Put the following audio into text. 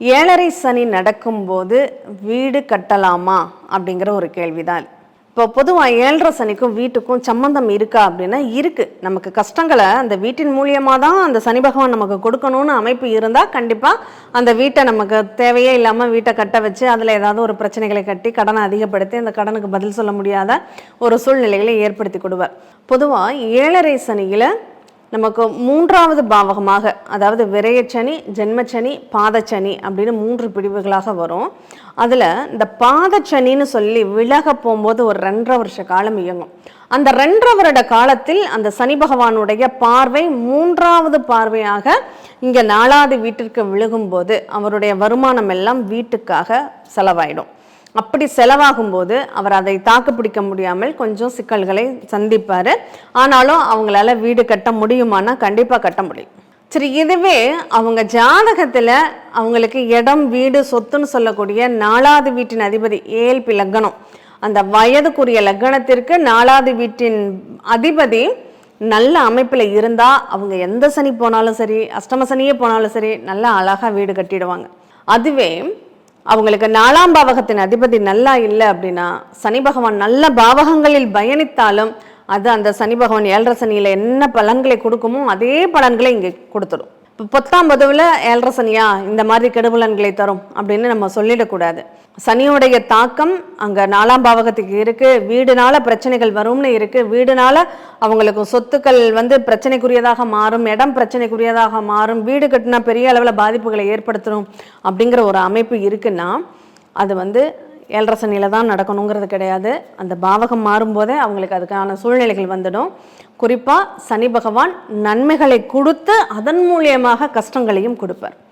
ஏழரை சனி நடக்கும்போது வீடு கட்டலாமா அப்படிங்கிற ஒரு கேள்விதான். இப்போ பொதுவாக ஏழரை சனிக்கும் வீட்டுக்கும் சம்பந்தம் இருக்கா அப்படின்னா இருக்குது நமக்கு கஷ்டங்களை அந்த வீட்டின் மூலியமாக தான் அந்த சனி பகவான் நமக்கு கொடுக்கணும்னு அமைப்பு இருந்தால் கண்டிப்பாக அந்த வீட்டை நமக்கு தேவையே இல்லாமல் வீட்டை கட்ட வச்சு அதில் ஏதாவது ஒரு பிரச்சனைகளை கட்டி கடனை அதிகப்படுத்தி அந்த கடனுக்கு பதில் சொல்ல முடியாத ஒரு சூழ்நிலைகளை ஏற்படுத்தி கொடுவார். பொதுவாக ஏழரை சனியில் நமக்கு மூன்றாவது பாவகமாக அதாவது விரயச்சனி ஜென்மச்சனி பாதச்சனி அப்படின்னு மூன்று பிரிவுகளாக வரும். அதில் இந்த பாதச்சனின்னு சொல்லி விலக போகும்போது ஒரு ரெண்டரை வருஷ காலம் இயங்கும். அந்த ரெண்டரை வருட காலத்தில் அந்த சனி பகவானுடைய பார்வை மூன்றாவது பார்வையாக இங்கே நாலாவது வீட்டிற்கு விழுகும்போது அவருடைய வருமானம் எல்லாம் வீட்டுக்காக செலவாயிடும். அப்படி செலவாகும்போது அவர் அதை தாக்கு பிடிக்க முடியாமல் கொஞ்சம் சிக்கல்களை சந்திப்பார். ஆனாலும் அவங்களால வீடு கட்ட முடியுமானா கண்டிப்பாக கட்ட முடியும். சரி இதுவே அவங்க ஜாதகத்தில் அவங்களுக்கு இடம் வீடு சொத்துன்னு சொல்லக்கூடிய நாலாவது வீட்டின் அதிபதி ஏல்பி லக்னம் அந்த வயதுக்குரிய லக்னத்திற்கு நாலாவது வீட்டின் அதிபதி நல்ல அமைப்பில் இருந்தால் அவங்க எந்த சனி போனாலும் சரி அஷ்டம சனியே போனாலும் சரி நல்லா அழகாக வீடு கட்டிடுவாங்க. அதுவே அவங்களுக்கு நாலாம் பாவகத்தின் அதிபதி நல்லா இல்லை அப்படின்னா சனி பகவான் நல்ல பாவகங்களில் பயணித்தாலும் அது அந்த சனி பகவான் ஏழரை சனியில் என்ன பலன்களை கொடுக்குமோ அதே பலன்களை இங்கே கொடுத்துடும் இப்போ பத்தாம் பதுவில் ஏழரை சனியா இந்த மாதிரி கெடுபலன்களை தரும் அப்படின்னு நம்ம சொல்லிடக்கூடாது. சனியுடைய தாக்கம் அங்கே நாலாம் பாவகத்துக்கு இருக்குது வீடுனால பிரச்சனைகள் வரும்னு இருக்குது வீடுனால அவங்களுக்கு சொத்துக்கள் வந்து பிரச்சனைக்குரியதாக மாறும் இடம் பிரச்சனைக்குரியதாக மாறும் வீடு கட்டினா பெரிய அளவில் பாதிப்புகளை ஏற்படுத்தணும் அப்படிங்கிற ஒரு அமைப்பு இருக்குன்னா அது வந்து ஏழரை சனியில் தான் நடக்கணுங்கிறது கிடையாது. அந்த பாவகம் மாறும்போதே அவங்களுக்கு அதுக்கான சூழ்நிலைகள் வந்துடும். குறிப்பாக சனி பகவான் நன்மைகளை கொடுத்து அதன் மூலியமாக கஷ்டங்களையும் கொடுப்பார்.